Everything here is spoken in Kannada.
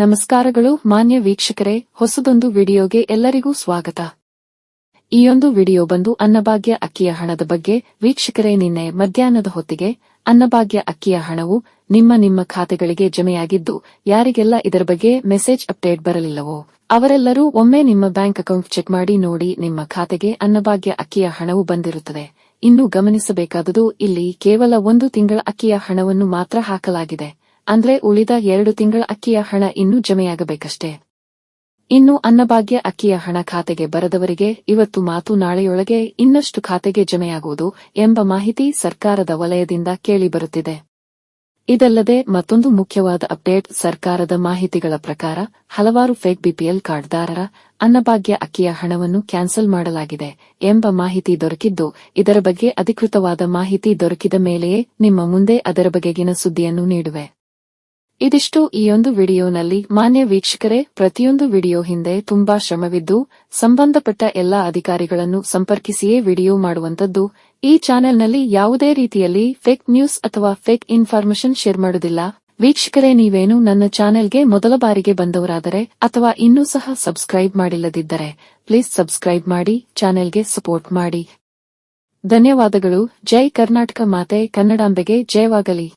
ನಮಸ್ಕಾರಗಳು ಮಾನ್ಯ ವೀಕ್ಷಕರೇ, ಹೊಸದೊಂದು ವಿಡಿಯೋಗೆ ಎಲ್ಲರಿಗೂ ಸ್ವಾಗತ. ಈಯೊಂದು ವಿಡಿಯೋ ಬಂದು ಅನ್ನಭಾಗ್ಯ ಅಕ್ಕಿಯ ಹಣದ ಬಗ್ಗೆ, ವೀಕ್ಷಕರೇ ನಿನ್ನೆ ಮಧ್ಯಾಹ್ನದ ಹೊತ್ತಿಗೆ, ಅನ್ನಭಾಗ್ಯ ಅಕ್ಕಿಯ ಹಣವು ನಿಮ್ಮ ನಿಮ್ಮ ಖಾತೆಗಳಿಗೆ ಜಮೆಯಾಗಿದ್ದು, ಯಾರಿಗೆಲ್ಲ ಇದರ ಬಗ್ಗೆ ಮೆಸೇಜ್ ಅಪ್ಡೇಟ್ ಬರಲಿಲ್ಲವೋ, ಅವರೆಲ್ಲರೂ ಒಮ್ಮೆ ನಿಮ್ಮ ಬ್ಯಾಂಕ್ ಅಕೌಂಟ್ ಚೆಕ್ ಮಾಡಿ ನೋಡಿ ನಿಮ್ಮ ಖಾತೆಗೆ ಅನ್ನಭಾಗ್ಯ ಅಕ್ಕಿಯ ಹಣವು ಬಂದಿರುತ್ತದೆ. ಇನ್ನು ಗಮನಿಸಬೇಕಾದುದು ಇಲ್ಲಿ ಕೇವಲ ಒಂದು ತಿಂಗಳ ಅಕ್ಕಿಯ ಹಣವನ್ನು ಮಾತ್ರ ಹಾಕಲಾಗಿದೆ. ಅಂದ್ರೆ ಉಳಿದ ಎರಡು ತಿಂಗಳ ಅಕ್ಕಿಯ ಹಣ ಇನ್ನೂ ಜಮೆಯಾಗಬೇಕಷ್ಟೇ. ಇನ್ನು ಅನ್ನಭಾಗ್ಯ ಅಕ್ಕಿಯ ಹಣ ಖಾತೆಗೆ ಬರದವರಿಗೆ ಇವತ್ತು ಮಾತು ನಾಳೆಯೊಳಗೆ ಇನ್ನಷ್ಟು ಖಾತೆಗೆ ಜಮೆಯಾಗುವುದು ಎಂಬ ಮಾಹಿತಿ ಸರ್ಕಾರದ ವಲಯದಿಂದ ಕೇಳಿಬರುತ್ತಿದೆ. ಇದಲ್ಲದೆ ಮತ್ತೊಂದು ಮುಖ್ಯವಾದ ಅಪ್ಡೇಟ್ ಸರ್ಕಾರದ ಮಾಹಿತಿಗಳ ಪ್ರಕಾರ ಹಲವಾರು ಫೇಕ್ ಬಿಪಿಎಲ್ ಕಾರ್ಡ್ದಾರರ ಅನ್ನಭಾಗ್ಯ ಅಕ್ಕಿಯ ಹಣವನ್ನು ಕ್ಯಾನ್ಸಲ್ ಮಾಡಲಾಗಿದೆ ಎಂಬ ಮಾಹಿತಿ ದೊರಕಿದ್ದು ಇದರ ಬಗ್ಗೆ ಅಧಿಕೃತವಾದ ಮಾಹಿತಿ ದೊರಕಿದ ಮೇಲೆಯೇ ನಿಮ್ಮ ಮುಂದೆ ಅದರ ಬಗೆಗಿನ ಸುದ್ದಿಯನ್ನು ನೀಡುವೆ. ಇದಿಷ್ಟು ಈ ಒಂದು ವಿಡಿಯೋನಲ್ಲಿ ಮಾನ್ಯ ವೀಕ್ಷಕರೇ, ಪ್ರತಿಯೊಂದು ವಿಡಿಯೋ ಹಿಂದೆ ತುಂಬಾ ಶ್ರಮವಿದ್ದು, ಸಂಬಂಧಪಟ್ಟ ಎಲ್ಲಾ ಅಧಿಕಾರಿಗಳನ್ನು ಸಂಪರ್ಕಿಸಿಯೇ ವಿಡಿಯೋ ಮಾಡುವಂತದ್ದು ಈ ಚಾನೆಲ್ನಲ್ಲಿ ಯಾವುದೇ ರೀತಿಯಲ್ಲಿ ಫೇಕ್ ನ್ಯೂಸ್ ಅಥವಾ ಫೇಕ್ ಇನ್ಫಾರ್ಮೇಶನ್ ಶೇರ್ ಮಾಡುವುದಿಲ್ಲ. ವೀಕ್ಷಕರೇ, ನೀವೇನು ನನ್ನ ಚಾನೆಲ್ಗೆ ಮೊದಲ ಬಾರಿಗೆ ಬಂದವರಾದರೆ ಅಥವಾ ಇನ್ನೂ ಸಹ ಸಬ್ಸ್ಕ್ರೈಬ್ ಮಾಡಿಲ್ಲದಿದ್ದರೆ ಪ್ಲೀಸ್ ಸಬ್ಸ್ಕ್ರೈಬ್ ಮಾಡಿ, ಚಾನೆಲ್ಗೆ ಸಪೋರ್ಟ್ ಮಾಡಿ. ಧನ್ಯವಾದಗಳು. ಜೈ ಕರ್ನಾಟಕ ಮಾತೆ, ಕನ್ನಡಾಂಬೆಗೆ ಜಯವಾಗಲಿ.